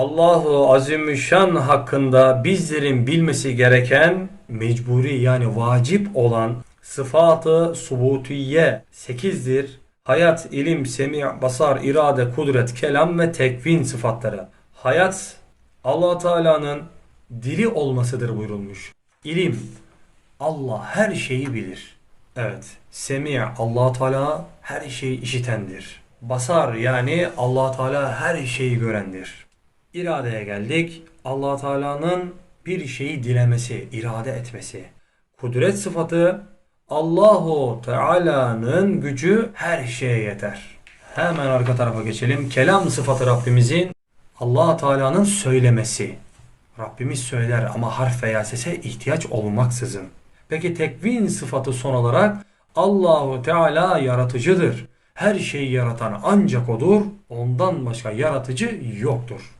Allahu Azimüşşan hakkında bizlerin bilmesi gereken mecburi yani vacip olan sıfatı subutiye 8'dir. Hayat, ilim, semi, basar, irade, kudret, kelam ve tekvin sıfatları. Hayat allah Teala'nın dili olmasıdır buyurulmuş. İlim Allah her şeyi bilir. Evet. Semi Allah Teala her şeyi işitendir. Basar yani Allah Teala her şeyi görendir. İradeye geldik. Allah Teala'nın bir şeyi dilemesi, irade etmesi. Kudret sıfatı Allahu Teala'nın gücü her şeye yeter. Hemen arka tarafa geçelim. Kelam sıfatı Rabbimizin Allah Teala'nın söylemesi. Rabbimiz söyler ama harf veya sese ihtiyaç olmaksızın. Peki tekvin sıfatı son olarak Allahu Teala yaratıcıdır. Her şeyi yaratan ancak odur. Ondan başka yaratıcı yoktur.